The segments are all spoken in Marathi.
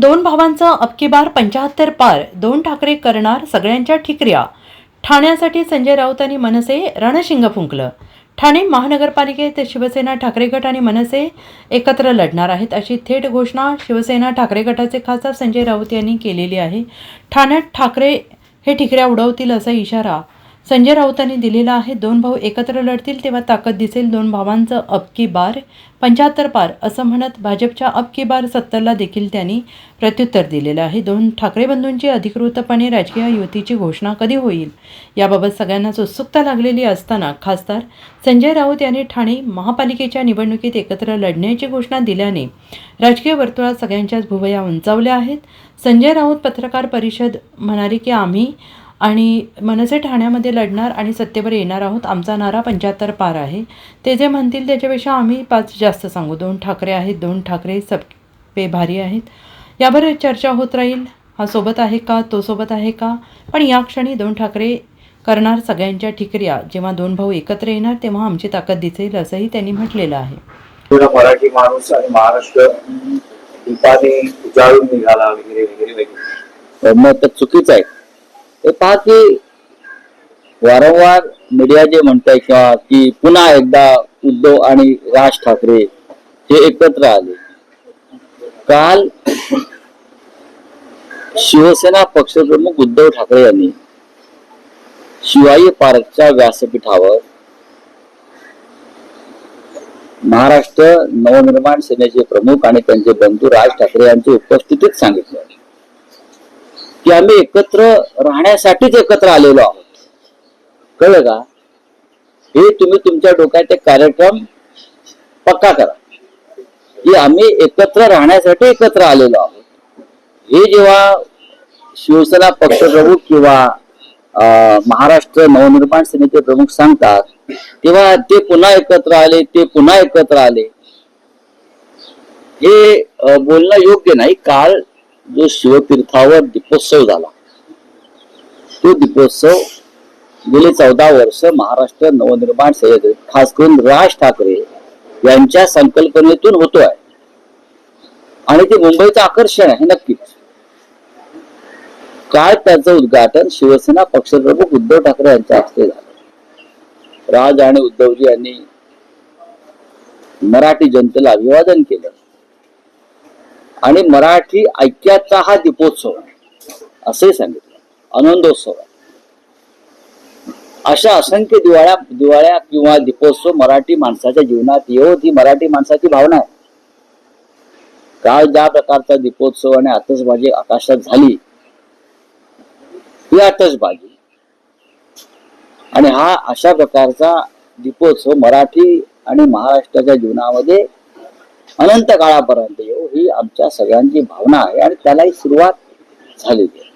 दोन भावांचं अबकीबार पंचाहत्तर पंच्याहत्तर पार दोन ठाकरे करणार सगळ्यांच्या ठिकऱ्या. ठाण्यासाठी संजय राऊत आणि मनसे रणशिंग फुंकलं. ठाणे महानगरपालिकेत शिवसेना ठाकरे गट आणि मनसे एकत्र लढणार आहेत अशी थेट घोषणा शिवसेना ठाकरे गटाचे खासदार संजय राऊत यांनी केलेली आहे. ठाण्यात ठाकरे हे ठिकऱ्या उडवतील असा इशारा संजय राऊतांनी दिलेला आहे दोन भाऊ एकत्र लढतील तेव्हा ताकद दिसेल दोन भावांचं अबकी बार पंच्याहत्तर पार असं म्हणत भाजपच्या अबकी बार सत्तरला देखील त्यांनी प्रत्युत्तर दिलेलं आहे. दोन ठाकरे बंधूंची अधिकृतपणे राजकीय युतीची घोषणा कधी होईल याबाबत सगळ्यांनाच उत्सुकता लागलेली असताना खासदार संजय राऊत यांनी ठाणे महापालिकेच्या निवडणुकीत एकत्र लढण्याची घोषणा दिल्याने राजकीय वर्तुळात सगळ्यांच्याच भुवया उंचावल्या आहेत. संजय राऊत पत्रकार परिषद म्हणाले की आम्ही आणि मनसे ठाण्यामध्ये लढणार आणि सत्तेवर येणार आहोत. आमचा नारा पंच्याहत्तर पार आहे. ते जे म्हणतील त्याच्यापेक्षा आम्ही पाच जास्त सांगू. दोन ठाकरे आहेत दोन ठाकरे सब पे भारी आहेत. यावर चर्चा होत राहील. हा सोबत आहे का तो सोबत आहे का? पण या क्षणी दोन ठाकरे करणार सगळ्यांच्या ठिकऱ्या जेव्हा दोन भाऊ एकत्र येणार तेव्हा आमची ताकद दिसेल असंही त्यांनी म्हटलेलं आहे. मराठी माणूस आणि महाराष्ट्र निघाला वगैरे वगैरे वगैरे. मग तर चुकीचं आहे. हे पहा की वारंवार मीडिया जे म्हणताय किंवा की पुन्हा एकदा उद्धव आणि राज ठाकरे हे एकत्र आले. काल शिवसेना पक्षप्रमुख उद्धव ठाकरे यांनी शिवाई पार्कच्या व्यासपीठावर महाराष्ट्र नवनिर्माण सेनेचे प्रमुख आणि त्यांचे बंधू राज ठाकरे यांच्या उपस्थितीत सांगितलं. की आम्ही एकत्र राहण्यासाठीच एकत्र आलेलो आहोत. कळलं का? हे तुम्ही तुमच्या डोक्यात एक कार्यक्रम पक्का करा. की आम्ही एकत्र राहण्यासाठी एकत्र आलेलो आहोत. हे जेव्हा शिवसेना पक्षप्रमुख किंवा महाराष्ट्र नवनिर्माण सेनेचे प्रमुख सांगतात तेव्हा ते पुन्हा एकत्र आले ते पुन्हा एकत्र आले. हे बोलणं योग्य नाही. काल जो शिवतीर्थावर दीपोत्सव झाला. तो दीपोत्सव गेले चौदा वर्ष महाराष्ट्र नवनिर्माण सेनेचे खास करून राज ठाकरे यांच्या संकल्पनेतून होतो आहे आणि ते मुंबईचं आकर्षण आहे नक्कीच. काल त्याचं उद्घाटन शिवसेना पक्षप्रमुख उद्धव ठाकरे यांच्या हस्ते झालं. राज आणि उद्धवजी यांनी मराठी जनतेला अभिवादन केलं. आणि मराठी ऐक्याचा हा दीपोत्सव आहे. असे सांगितलं. आनंदोत्सव आहे. अशा असंख्य दिवाळ्या दिवाळ्या किंवा दीपोत्सव मराठी माणसाच्या जीवनात येऊ ही मराठी माणसाची भावना आहे. काल ज्या प्रकारचा दीपोत्सव आणि आतषबाजी आकाशात झाली ही आतषबाजी. आणि हा अशा प्रकारचा दीपोत्सव मराठी आणि महाराष्ट्राच्या जीवनामध्ये अनंत काळापर्यंत येऊ ही आमच्या सगळ्यांची भावना आहे आणि त्यालाही सुरुवात झालेली आहे.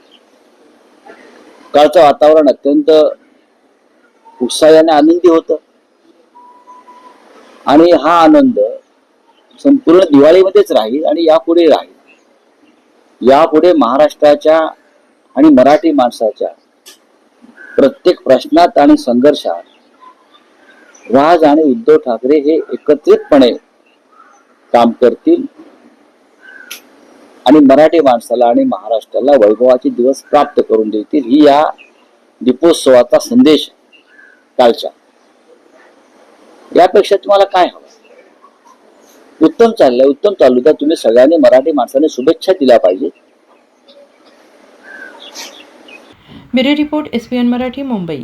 कालचं वातावरण अत्यंत उत्साहाने आनंदी होत. आणि हा आनंद संपूर्ण दिवाळीमध्येच राहील आणि यापुढे राहील. यापुढे महाराष्ट्राच्या आणि मराठी माणसाच्या प्रत्येक प्रश्नात आणि संघर्षात राज आणि उद्धव ठाकरे हे एकत्रितपणे काम करतील आणि मराठी माणसाला आणि महाराष्ट्राला वैभवाचे दिवस प्राप्त करून देतील ही या दीपोत्सवाचा संदेश कालच्या. यापेक्षा तुम्हाला काय हवं? उत्तम चाललंय उत्तम चालू तर तुम्ही सगळ्यांनी मराठी माणसाने शुभेच्छा दिल्या पाहिजे. Bureau report S P N Marathi Mumbai.